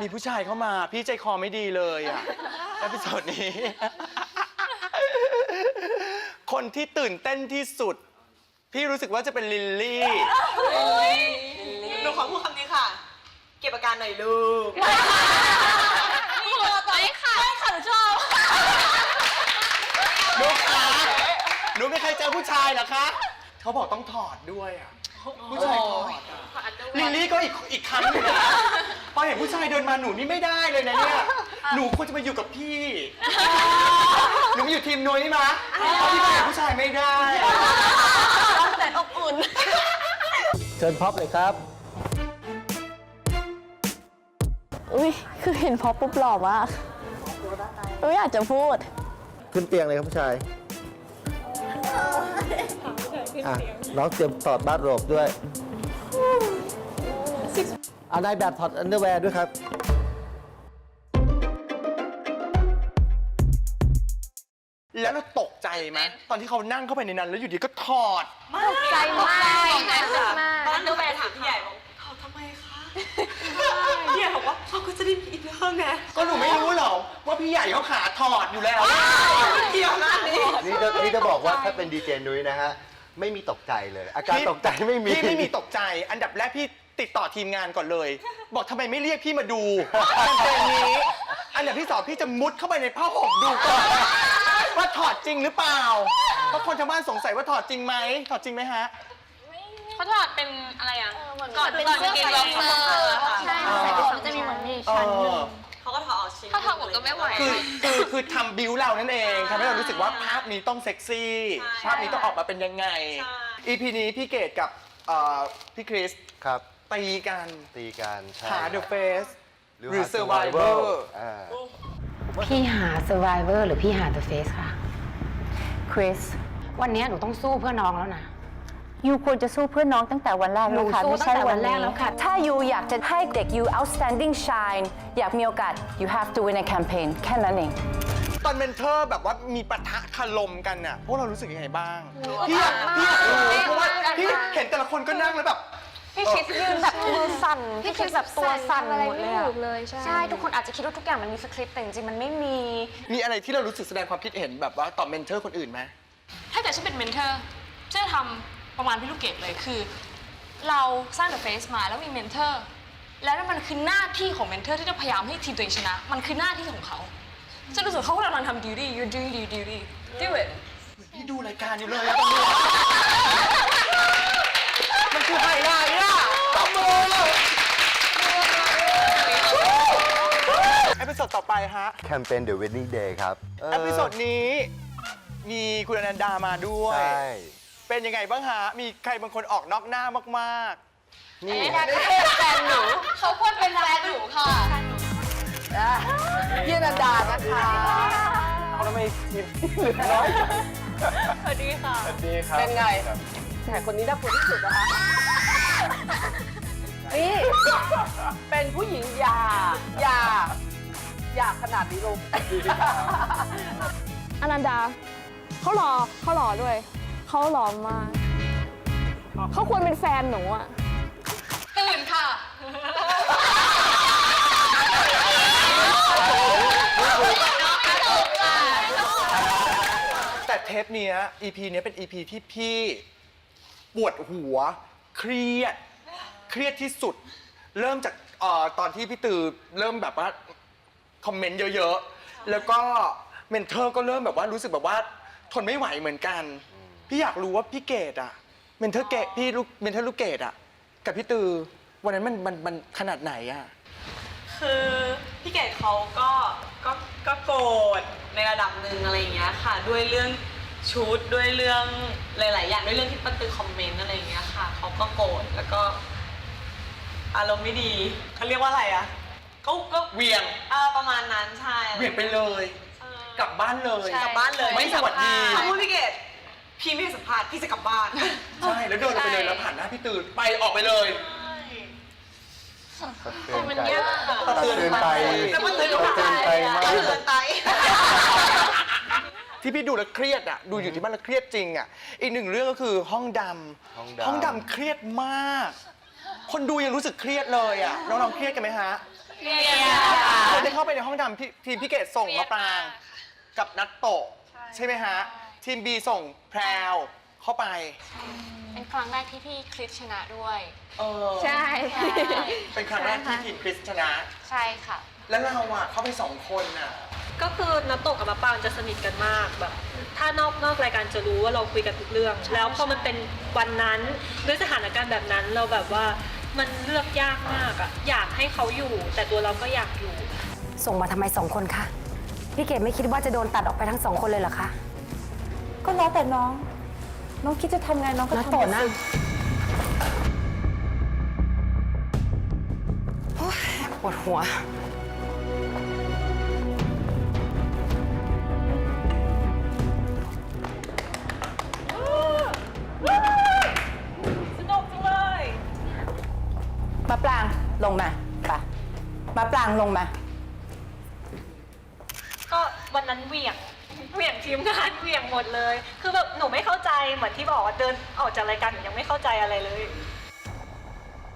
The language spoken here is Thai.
มีผู้ชายเข้ามาพี่ใจคอไม่ดีเลยอะเอพิโซดนี้ คนที่ตื่นเต้นที่สุด พี่รู้สึกว่าจะเป็นลิลลี่ หนูขอพูดคำนี้ค่ะ เก็บอาการหน่อยลูกไม่ค่ะไม่ค่ะหนูชอบนุ๊กคะหนูไม่เคยเจอผู้ชายเหรอคะ เขาบอกต้องถอดด้วยอะ ผู้ชายถอดอะลิลลี่ก็อีกอีกครั้งหนึงนะพอเห็นผู้ชายเดินมาหนูนี่ไม่ได้เลยนะเนี่ย หนูควรจะมาอยู่กับพี่ หนูมาอยู่ทีมนุ้ยมะเพราะพี่เห็นผู้ชายไม่ได้อะแต่อบอุ่น เชิญพ็อปเลยครับ อุ้ยคือเห็นพอปุ๊บหล่อมากอุ้ยอยากจะพูด ขึ้นเตียงเลยครับผู้ชาย อะน้องเตรียมถอดบ้านโรบด้วยเอานายแบบถอดอันเดอร์แวร์ด้วยครับ แล้วเราตกใจไหมตอนที่เขานั่งเข้าไปในนั้น แล้วอยู่ดีก็ถอดใจมากตอนนั้นหนูไปถามพี่ใหญ่บอกถอดทำไมคะพี่ใหญ่บอกว่าเขาก็จะได้มีอินเนอร์ไงก็หนูไม่รู้หรอกว่าพี่ใหญ่เขาขาถอดอยู่แล้วเกี่ยวนะนี่นี่จะนี่จะบอกว่าถ้าเป็นดีเจนุ้ยนะฮะ ไม่มีตกใจเลย อาการตกใจไม่มี พี่ไม่มีตกใจ อันดับแรกพี่ติดต่อทีมงานก่อนเลย บอกทำไมไม่เรียกพี่มาดูแคมเปญนี้ อันดับที่สองพี่จะมุดเข้าไปในผ้าห่มดูก่อนว่าถอดจริงหรือเปล่าเพราะคนทางบ้านสงสัยว่าถอดจริงไหมถอดจริงไหมฮะ เขาถอดเป็นอะไรอะก่อนเป็นเสื้อเกงไฟล็อกเซเซออร์ร์ค่ะ ใช่ใส่ก่อนมันจะ ก็ไม่ไหว คือคือคือทำบิวเรานั่นเองทำให้เรารู้สึกว่าภาพนี้ต้องเซ็กซี่ภาพนี้ต้องออกมาเป็นยังไง EP นี้พี่เกดกับเอ่อพี่คริสครับ ตีกันตีกันใช่หา The Face หรือหา Survivor อ่า พี่หา survivor หรือพี่หา the face ค่ะ คริส วันนี้หนูต้องสู้เพื่อน้องแล้วนะ ยูควรจะสู้เพื่อนน้องตั้งแต่วันแรกแล้วค่ะหนูสู้ไม่ใช่ตั้งแต่วัวันนแรนี้กแล้วค่ะ ถ้ายูอยากจะให้เด็กยู outstanding shine อยากมีโอกาส you have to win a campaign แค่นั้นเอง ตอนเมนเทอร์แบบว่ามีปะทะคารมกันน่ะพวกเรารู้สึกยังไงบ้างพี่อยากพี่อยากรู้เพราะว่าพี่เห็นแต่ละคนก็นั่งแล้วแบบ พี่คริสยืนแบบมือสั่น พี่คริสแบบตัวสั่นอะไรหมดไม่เลยถูอะกเลยใช่ ใช่ทุกคนอาจจะคิดว่าทุกอย่างมันมีสคริปต์แต่จริงๆมันไม่มี มีอะไรที่เรารู้สึกแสดงความคิดเห็นแบบว่าต่อเมนเทอร์คนอื่นไหมถ้าเกิดฉันเป็นเมนเทอร์ฉันจะทำ ประมาณพี่ลูกเกดเลยคือ เราสร้างเดอะเฟสมาแล้วมีเมนเทอร์แล้วนั่นมันคือหน้าที่ของเมนเทอร์ที่จะพยายามให้ทีมตัวเองชนะ มันคือหน้าที่ของเขาฉันรู้สึกเขากำลังทำ duty you're doing your duty do it พี่ดูรายการอยู่เลยอะตำรวจมันคือไฮไลท์อะตำรวจเอพิโซดต่อไปฮะ แคมเปญ The Wedding Day ครับเเอพิโซดนี้มีคุณอนันดามาด้วย ใช่ เป็นยังไงบ้างฮะ มีใครบางคนออกนอกหน้ามากนี่แฟนหนู เขาควรเป็นแฟนหนูค่ะพี่นันดานะคะๆทำไมทีมเหลือน้อยสวัสดีค่ะ สวัสดีครับเป็นไงแต่คนนี้น่ากลัวที่สุดนะคะ นี่ เป็นผู้หญิงหยาหยาหยาขนาดนี้ลงอนันดาเขาหล่อเขาหล่อด้วย เขาหล่อมากเขาควรเป็นแฟนหนูอะตื่นค่ะ แต่เทปเนี้ย EP เนี้ยเป็น EP ที่พี่ปวดหัว เครียด เครียดที่สุด เริ่มจากเออตอนที่พี่ตือเริ่มแบบว่า คอมเมนต์เยอะ ๆ แล้วก็เมนเทอร์ก็เริ่มแบบว่ารู้สึกแบบว่า ทนไม่ไหวเหมือนกัน พี่อยากรู้ว่าพี่เกดอะเมนเทอร์เกดพี่ลูกเมนเทอร์ลูกเกดอะกับพี่ตือวันนั้นมันมันมันขนาดไหนอะคือพี่เกดเขาก็ก็ก็โกรธในระดับหนึ่งอะไรอย่างเงี้ยค่ะ ด้วยเรื่องชุดด้วยเรื่องหลาย ๆ อย่างด้วยเรื่องที่ป้าตือคอมเมนต์อะไรอย่างเงี้ยค่ะเขาก็โกรธแล้วก็ อารมณ์ไม่ดีเขาเรียกว่าอะไรอะก็ก็เวียงอ่าประมาณนั้นใช่เวียงไปเลยใช่กลับบ้านเลย กลับบ้านเลยไม่สวัสดีเขาพูดพี่เกด พี่ไม่ให้สัมภาษณ์พี่จะกลับบ้าน ใช่แล้วเดินออกไปเลยแล้วผ่านหน้าพี่ตือไปออกไปเลย เตือนมันใจยากเตือนไปแล้วมันเตือนไปเตือนไปมากเตือนไป ที่พี่ดูแล้วเครียดอะดูอยู่ที่บ้านแล้วเครียดจริงอะอีกหนึ่งเรื่องก็คือห้องดำห้องดำ ห้องดำเครียดมาก คนดูยังรู้สึกเครียดเลยอะน้องๆเครียดกันไหมฮะเครียดคนที่เข้าไปในห้องดำพี่ทีมพี่เกดส่งเครียมะดปรางมากกับนัตโตะใช่ไหมฮะ ทีมบีส่งแพรวเข้าไป เป็นครั้งแรกที่พี่คริสชนะด้วย เออใช่ เป็นครั้งแรกที่ทีมคริสชนะ ใช่ค่ะ แล้วเราอะเข้าไปสองคนอะ ก็คือน้ำตกกับมะปรางจะสนิทกันมากแบบ ถ้านอกนอกรายการจะรู้ว่าเราคุยกันทุกเรื่อง แล้วพอมันเป็นวันนั้นด้วยสถานการณ์แบบนั้นเราแบบว่ามันเลือกยากมากอะอยากให้เขาอยู่ แต่ตัวเราก็อยากอยู่ ส่งมาทำไมสองคนคะ พี่เกดไม่คิดว่าจะโดนตัดออกไปทั้งสองคนเลยเหรอคะ ก็แล้วแต่น้อง น้องคิดจะทำไงน้องก็แล้วทำโตไปนะ สิปวดหัว สนุกจังเลย มาปรางลงมาไปมาปรางลงมา ก็วันนั้นเหวี่ยง เหวี่ยงทีมงานเหวี่ยงหมดเลย คือแบบหนูไม่เข้าใจเหมือนที่บอกว่าเดินออกจากรายการหนูยังไม่เข้าใจอะไรเลย